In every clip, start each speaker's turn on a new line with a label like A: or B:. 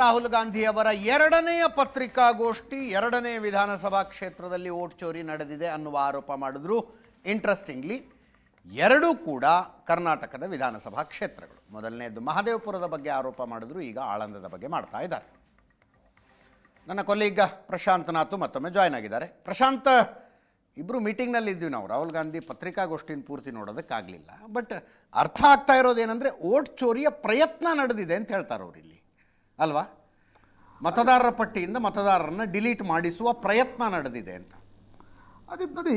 A: ರಾಹುಲ್ ಗಾಂಧಿ ಅವರ ಎರಡನೆಯ ಪತ್ರಿಕಾಗೋಷ್ಠಿ ಎರಡನೇ ವಿಧಾನಸಭಾ ಕ್ಷೇತ್ರದಲ್ಲಿ ಓಟ್ ಚೋರಿ ನಡೆದಿದೆ ಅನ್ನುವ ಆರೋಪ ಮಾಡಿದ್ರು. ಇಂಟ್ರೆಸ್ಟಿಂಗ್ಲಿ ಎರಡೂ ಕೂಡ ಕರ್ನಾಟಕದ ವಿಧಾನಸಭಾ ಕ್ಷೇತ್ರಗಳು. ಮೊದಲನೇದು ಮಹದೇವಪುರದ ಬಗ್ಗೆ ಆರೋಪ ಮಾಡಿದ್ರು, ಈಗ ಆಳಂದದ ಬಗ್ಗೆ ಮಾಡ್ತಾ ಇದ್ದಾರೆ. ನನ್ನ ಕೊಲೀಗ ಪ್ರಶಾಂತ್ ನಾಥು ಮತ್ತೊಮ್ಮೆ ಜಾಯ್ನ್ ಆಗಿದ್ದಾರೆ. ಪ್ರಶಾಂತ್ ಇಬ್ಬರು ಮೀಟಿಂಗ್ನಲ್ಲಿ ಇದ್ದೀವಿ ನಾವು. ರಾಹುಲ್ ಗಾಂಧಿ ಪತ್ರಿಕಾಗೋಷ್ಠಿನ ಪೂರ್ತಿ ನೋಡೋದಕ್ಕಾಗಲಿಲ್ಲ. ಬಟ್ ಅರ್ಥ ಆಗ್ತಾ ಇರೋದೇನೆಂದರೆ, ಓಟ್ ಚೋರಿಯ ಪ್ರಯತ್ನ ನಡೆದಿದೆ ಅಂತ ಹೇಳ್ತಾರೆ ಇಲ್ಲಿ. ಅಲ್ವಾ? ಮತದಾರರ ಪಟ್ಟಿಯಿಂದ ಮತದಾರರನ್ನು ಡಿಲೀಟ್ ಮಾಡಿಸುವ ಪ್ರಯತ್ನ ನಡೆದಿದೆ ಅಂತ.
B: ಅದಕ್ಕೆ ನೋಡಿ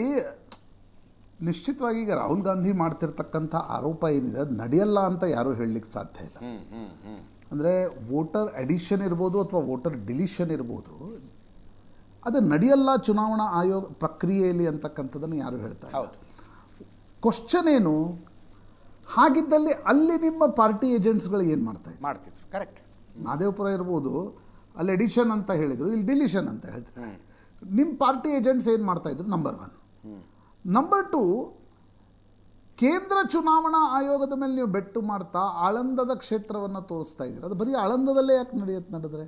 B: ನಿಶ್ಚಿತವಾಗಿ ಈಗ ರಾಹುಲ್ ಗಾಂಧಿ ಮಾಡ್ತಿರ್ತಕ್ಕಂಥ ಆರೋಪ ಏನಿದೆ ಅದು ನಡೆಯಲ್ಲ ಅಂತ ಯಾರೂ ಹೇಳಲಿಕ್ಕೆ ಸಾಧ್ಯ ಇಲ್ಲ. ಅಂದರೆ ವೋಟರ್ ಅಡಿಷನ್ ಇರ್ಬೋದು ಅಥವಾ ವೋಟರ್ ಡಿಲಿಷನ್ ಇರ್ಬೋದು ಅದು ನಡೆಯಲ್ಲ ಚುನಾವಣಾ ಆಯೋಗ ಪ್ರಕ್ರಿಯೆಯಲ್ಲಿ ಅಂತಕ್ಕಂಥದ್ದನ್ನು ಯಾರು ಹೇಳ್ತಾ ಇಲ್ಲ.
A: ಹೌದು.
B: ಕ್ವಶನ್ ಏನು? ಹಾಗಿದ್ದಲ್ಲಿ ಅಲ್ಲಿ ನಿಮ್ಮ ಪಾರ್ಟಿ ಏಜೆಂಟ್ಸ್ಗಳು ಏನು ಮಾಡ್ತಾ ಇದ್ದಾರೆ
A: ಮಾಡ್ತಿದ್ರು ಕರೆಕ್ಟ್
B: ಮಾದೇವಪುರ ಇರ್ಬೋದು ಅಲ್ಲಿ ಎಡಿಷನ್ ಅಂತ ಹೇಳಿದರು ಇಲ್ಲಿ ಡಿಲಿಷನ್ ಅಂತ ಹೇಳ್ತಾರೆ. ನಿಮ್ಮ ಪಾರ್ಟಿ ಏಜೆಂಟ್ಸ್ ಏನು ಮಾಡ್ತಾಯಿದ್ರು ನಂಬರ್ ಒನ್ ನಂಬರ್ ಟು ಕೇಂದ್ರ ಚುನಾವಣಾ ಆಯೋಗದ ಮೇಲೆ ನೀವು ಬೆಟ್ಟು ಮಾಡ್ತಾ ಆಳಂದದ ಕ್ಷೇತ್ರವನ್ನು ತೋರಿಸ್ತಾ ಇದ್ದೀರ? ಅದು ಬರೀ ಆಳಂದದಲ್ಲೇ ಯಾಕೆ ನಡೆಯುತ್ತೆ ನಡೆದ್ರೆ?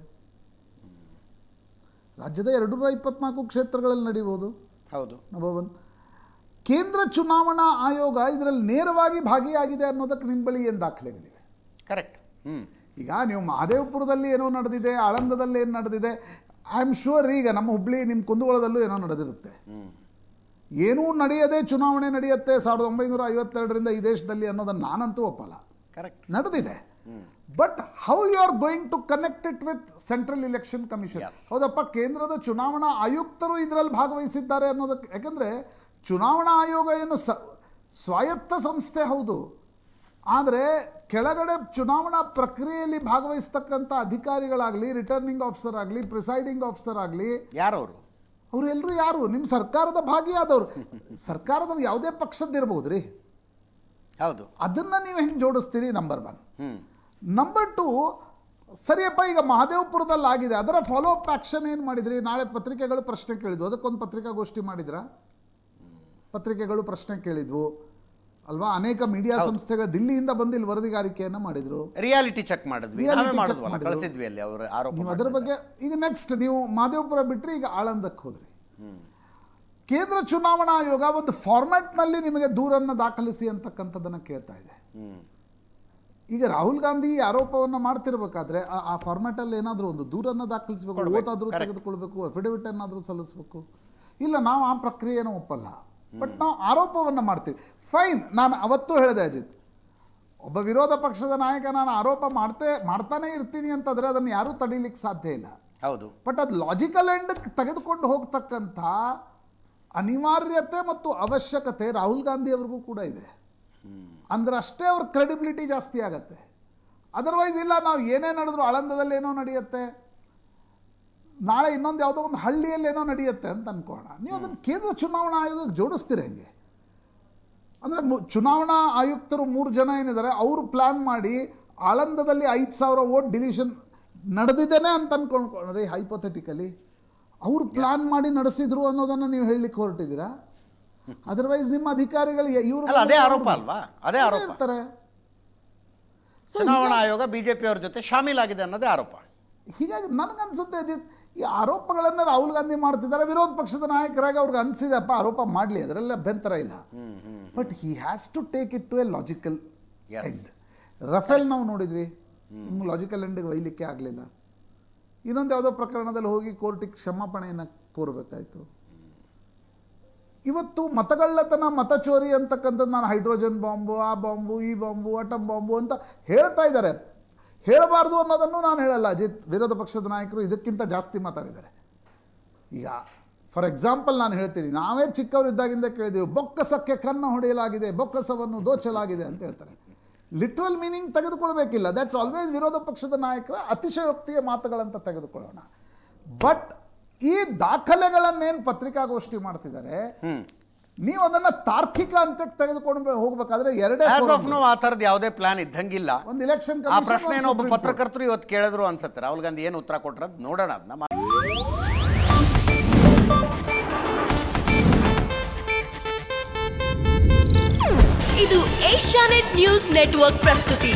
B: ರಾಜ್ಯದ ಎರಡುನೂರ ಇಪ್ಪತ್ನಾಲ್ಕು ಕ್ಷೇತ್ರಗಳಲ್ಲಿ ನಡೀಬೋದು.
A: ಹೌದು.
B: ನಂಬರ್ ಒನ್ ಕೇಂದ್ರ ಚುನಾವಣಾ ಆಯೋಗ ಇದರಲ್ಲಿ ನೇರವಾಗಿ ಭಾಗಿಯಾಗಿದೆ ಅನ್ನೋದಕ್ಕೆ ನಿಮ್ಮ ಬಳಿ ಏನು ದಾಖಲೆಗಳಿವೆ?
A: ಕರೆಕ್ಟ್ ಹ್ಞೂ
B: ಈಗ ನೀವು ಮಹದೇವಪುರದಲ್ಲಿ ಏನೋ ನಡೆದಿದೆ ಆಳಂದದಲ್ಲಿ ಏನು ನಡೆದಿದೆ ಐ ಆಮ್ ಶೂರ್ ಈಗ ನಮ್ಮ ಹುಬ್ಳಿ ನಿಮ್ಮ ಕುಂದಗೋಳದಲ್ಲೂ ಏನೋ ನಡೆದಿರುತ್ತೆ. ಏನೂ ನಡೆಯದೆ ಚುನಾವಣೆ ನಡೆಯುತ್ತೆ ಸಾವಿರದ ಒಂಬೈನೂರ ಐವತ್ತೆರಡರಿಂದ ಈ ದೇಶದಲ್ಲಿ ಅನ್ನೋದನ್ನು ನಾನಂತೂ ಒಪ್ಪಲ್ಲ.
A: ಕರೆಕ್ಟ್
B: ನಡೆದಿದೆ. But how you are going to connect it with central election commission ಹೌದಪ್ಪ ಕೇಂದ್ರದ ಚುನಾವಣಾ ಆಯುಕ್ತರು ಇದರಲ್ಲಿ ಭಾಗವಹಿಸಿದ್ದಾರೆ ಅನ್ನೋದಕ್ಕೆ ಯಾಕಂದರೆ ಚುನಾವಣಾ ಆಯೋಗ ಏನು ಸ ಸ್ವಾಯತ್ತ ಸಂಸ್ಥೆ ಹೌದು. ಆದರೆ ಕೆಳಗಡೆ ಚುನಾವಣಾ ಪ್ರಕ್ರಿಯೆಯಲ್ಲಿ ಭಾಗವಹಿಸ್ತಕ್ಕಂಥ ಅಧಿಕಾರಿಗಳಾಗಲಿ ರಿಟರ್ನಿಂಗ್ ಆಫೀಸರ್ ಆಗಲಿ ಪ್ರಿಸೈಡಿಂಗ್ ಆಫೀಸರ್ ಆಗಲಿ
A: ಯಾರವರು?
B: ಅವರೆಲ್ಲರೂ ಯಾರು? ನಿಮ್ಮ ಸರ್ಕಾರದ ಭಾಗಿಯಾದವರು ಸರ್ಕಾರದ ಯಾವುದೇ ಪಕ್ಷದ್ದಿರ್ಬೋದು ರೀ.
A: ಹೌದು.
B: ಅದನ್ನು ನೀವು ಹೆಂಗೆ ಜೋಡಿಸ್ತೀರಿ? ನಂಬರ್ ಒನ್ ನಂಬರ್ ಟು ಸರಿಯಪ್ಪ ಈಗ ಮಹದೇವಪುರದಲ್ಲಿ ಆಗಿದೆ. ಅದರ ಫಾಲೋ ಅಪ್ ಆ್ಯಕ್ಷನ್ ಏನು ಮಾಡಿದ್ರಿ? ನಾಳೆ ಪತ್ರಿಕೆಗಳು ಪ್ರಶ್ನೆ ಕೇಳಿದ್ವು. ಅದಕ್ಕೊಂದು ಪತ್ರಿಕಾಗೋಷ್ಠಿ ಮಾಡಿದ್ರಾ? ಪತ್ರಿಕೆಗಳು ಪ್ರಶ್ನೆ ಕೇಳಿದ್ವು. ಅಲ್ವಾ? ಅನೇಕ ಮೀಡಿಯಾ ಸಂಸ್ಥೆಗಳು ದಿಲ್ಲಿಯಿಂದ ಬಂದು ಇಲ್ಲಿ ವರದಿಗಾರಿಕೆಯನ್ನು ಮಾಡಿದ್ರು.
A: ರಿಯಾಲಿಟಿ ಚೆಕ್ ಮಾಡಿದ್ವಿ. ಕಳಿಸಿದ್ವಿ ಅಲ್ಲಿ ಅವರು ಆರೋಪ
B: ನೀವು ಅದರ ಬಗ್ಗೆ ಈಗ ನೆಕ್ಸ್ಟ್ ನೀವು ಮಾದೇವಪುರ ಬಿಟ್ಟರೆ ಈಗ ಆಳಂದಕ್ಕೆ ಹೋದ್ರಿ. ಕೇಂದ್ರ ಚುನಾವಣಾ ಆಯೋಗ ಒಂದು ಫಾರ್ಮ್ಯಾಟ್ನಲ್ಲಿ ನಿಮಗೆ ದೂರನ್ನು ದಾಖಲಿಸಿ ಅಂತಕ್ಕಂಥದ್ದನ್ನು ಕೇಳ್ತಾ ಇದೆ. ಈಗ ರಾಹುಲ್ ಗಾಂಧಿ ಈ ಆರೋಪವನ್ನು ಮಾಡ್ತಿರ್ಬೇಕಾದ್ರೆ ಆ- ಫಾರ್ಮ್ಯಾಟಲ್ಲಿ ಏನಾದರೂ ಒಂದು ದೂರನ್ನು ದಾಖಲಿಸಬೇಕು
A: ಓದಾದರೂ.
B: ತೆಗೆದುಕೊಳ್ಬೇಕು ಅಫಿಡವಿಟ್ ಏನಾದರೂ ಸಲ್ಲಿಸಬೇಕು. ಇಲ್ಲ ನಾವು ಆ ಪ್ರಕ್ರಿಯೆನೂ ಒಪ್ಪಲ್ಲ. ಬಟ್ ನಾವು ಆರೋಪವನ್ನು ಮಾಡ್ತೀವಿ. ಫೈನ್ ನಾನು ಅವತ್ತೂ ಹೇಳಿದೆ ಅಜಿತ್. ಒಬ್ಬ ವಿರೋಧ ಪಕ್ಷದ ನಾಯಕ ನಾನು ಆರೋಪ ಮಾಡ್ತೇ ಮಾಡ್ತಾನೆ ಇರ್ತೀನಿ ಅಂತಂದರೆ ಅದನ್ನು ಯಾರೂ ತಡೀಲಿಕ್ಕೆ ಸಾಧ್ಯ ಇಲ್ಲ.
A: ಹೌದು.
B: ಬಟ್ ಅದು ಲಾಜಿಕಲ್ ಎಂಡ್ ತೆಗೆದುಕೊಂಡು ಹೋಗ್ತಕ್ಕಂಥ ಅನಿವಾರ್ಯತೆ ಮತ್ತು ಅವಶ್ಯಕತೆ ರಾಹುಲ್ ಗಾಂಧಿ ಅವ್ರಿಗೂ ಕೂಡ ಇದೆ. ಅಂದ್ರೆ ಅಷ್ಟೇ ಅವ್ರ ಕ್ರೆಡಿಬಿಲಿಟಿ ಜಾಸ್ತಿ ಆಗತ್ತೆ. ಅದರ್ವೈಸ್ ಇಲ್ಲ ನಾವು ಏನೇ ನಡೆದ್ರು ಆಳಂದದಲ್ಲಿ ಏನೋ ನಡೆಯುತ್ತೆ. ನಾಳೆ ಇನ್ನೊಂದು ಯಾವುದೋ ಒಂದು ಹಳ್ಳಿಯಲ್ಲಿ ಏನೋ ನಡೆಯುತ್ತೆ ಅಂತ ಅನ್ಕೋಣ ನೀವು ಅದನ್ನು ಕೇಂದ್ರ ಚುನಾವಣಾ ಆಯೋಗಕ್ಕೆ ಜೋಡಿಸ್ತೀರ ಹೆಂಗೆ? ಅಂದರೆ ಚುನಾವಣಾ ಆಯುಕ್ತರು ಮೂರು ಜನ ಏನಿದ್ದಾರೆ ಅವರು ಪ್ಲ್ಯಾನ್ ಮಾಡಿ ಆಳಂದದಲ್ಲಿ ಐದು ಸಾವಿರ ವೋಟ್ ಡಿಲಿಷನ್ ನಡೆದಿದ್ದೇನೆ ಅಂತ ಅನ್ಕೊಂಡ್ರಿ ಹೈಪೊಥೆಟಿಕಲಿ ಅವರು ಪ್ಲಾನ್ ಮಾಡಿ ನಡೆಸಿದ್ರು ಅನ್ನೋದನ್ನು ನೀವು ಹೇಳಲಿಕ್ಕೆ ಹೊರಟಿದ್ದೀರಾ? ಅದರ್ವೈಸ್ ನಿಮ್ಮ ಅಧಿಕಾರಿಗಳು ಇವರು
A: ಅದೇ ಆರೋಪ ಅಲ್ವಾ? ಅದೇ ಆರೋಪ.
B: ಇರ್ತಾರೆ
A: ಚುನಾವಣಾ ಆಯೋಗ ಬಿಜೆಪಿ ಅವ್ರ ಜೊತೆ ಶಾಮೀಲಾಗಿದೆ ಅನ್ನೋದೇ ಆರೋಪ.
B: ಹೀಗಾಗಿ ನನಗನ್ಸುತ್ತೆ ಅಜಿತ್ ಈ ಆರೋಪಗಳನ್ನು ರಾಹುಲ್ ಗಾಂಧಿ ಮಾಡ್ತಿದ್ದಾರೆ ವಿರೋಧ ಪಕ್ಷದ ನಾಯಕರಾಗಿ ಅವ್ರಿಗೆ ಅನಿಸಿದೆಪ್ಪ ಆರೋಪ ಮಾಡಲಿ ಅದರಲ್ಲಿ ಅಭ್ಯಂತರ ಇಲ್ಲ. But he has to take it to a logical. End Rafale ನಾವು ನೋಡಿದ್ವಿ ನಿಮ್ಗೆ ಲಾಜಿಕಲ್ ಎಂಡಿಗೆ ಒಯ್ಲಿಕ್ಕೆ ಆಗಲಿಲ್ಲ. ಇನ್ನೊಂದು ಯಾವುದೋ ಪ್ರಕರಣದಲ್ಲಿ ಹೋಗಿ ಕೋರ್ಟಿಗೆ ಕ್ಷಮಾಪಣೆಯನ್ನು ಕೋರಬೇಕಾಯ್ತು. ಇವತ್ತು ಮತಗಳ್ಳತನ ಮತಚೋರಿ ಅಂತಕ್ಕಂಥದ್ದು ನಾನು ಹೈಡ್ರೋಜನ್ ಬಾಂಬು ಆ ಬಾಂಬು ಈ ಬಾಂಬು ಅಟಮ್ ಬಾಂಬು ಅಂತ ಹೇಳ್ತಾ ಇದ್ದಾರೆ. ಹೇಳಬಾರ್ದು ಅನ್ನೋದನ್ನು ನಾನು ಹೇಳಲ್ಲ. ಅಜಿತ್, ವಿರೋಧ ಪಕ್ಷದ ನಾಯಕರು ಇದಕ್ಕಿಂತ ಜಾಸ್ತಿ ಮಾತಾಡಿದ್ದಾರೆ. ಈಗ ಫಾರ್ ಎಕ್ಸಾಂಪಲ್ ನಾನು ಹೇಳ್ತೀನಿ, ನಾವೇ ಚಿಕ್ಕವರಿದ್ದಾಗಿಂದ ಕೇಳಿದ್ದೀವಿ ಬೊಕ್ಕಸಕ್ಕೆ ಕನ್ನ ಹೊಡೆಯಲಾಗಿದೆ, ಬೊಕ್ಕಸವನ್ನು ದೋಚಲಾಗಿದೆ ಅಂತ ಹೇಳ್ತಾರೆ. ಲಿಟ್ರಲ್ ಮೀನಿಂಗ್ ತೆಗೆದುಕೊಳ್ಬೇಕಿಲ್ಲ. ದಟ್ಸ್ ಆಲ್ವೇಸ್ ವಿರೋಧ ಪಕ್ಷದ ನಾಯಕರ ಅತಿಶಯೋಕ್ತಿಯ ಮಾತುಗಳಂತ ತೆಗೆದುಕೊಳ್ಳೋಣ. ಬಟ್ ಈ ದಾಖಲೆಗಳನ್ನೇನು ಪತ್ರಿಕಾಗೋಷ್ಠಿ ಮಾಡ್ತಿದ್ದಾರೆ ನೀವು ಅದನ್ನ ತಾರ್ಕಿಕ ಅಂತಕ್ಕೆ ತೆಗೆದುಕೊಂಡು ಹೋಗ್ಬೇಕಾದ್ರೆ ಎರಡೇ
A: ಆಸ್ ಆಫ್ ನೋ ಆ ತರದ ಯಾವುದೇ ಪ್ಲಾನ್ ಇದ್ದಂಗಿಲ್ಲ.
B: ಒಂದು ಇಲೆಕ್ಷನ್
A: ಆ ಪ್ರಶ್ನೆ ಒಬ್ಬ ಪತ್ರಕರ್ತರು ಇವತ್ತು ಕೇಳಿದ್ರು ಅನ್ಸುತ್ತೆ. ರಾಹುಲ್ ಗಾಂಧಿ ಏನು ಉತ್ತರ ಕೊಟ್ರ ನೋಡೋಣ ಅದನ್ನ
C: ಇದು ಏಷ್ಯಾನೆಟ್ ನ್ಯೂಸ್ ನೆಟ್ವರ್ಕ್ ಪ್ರಸ್ತುತಿ.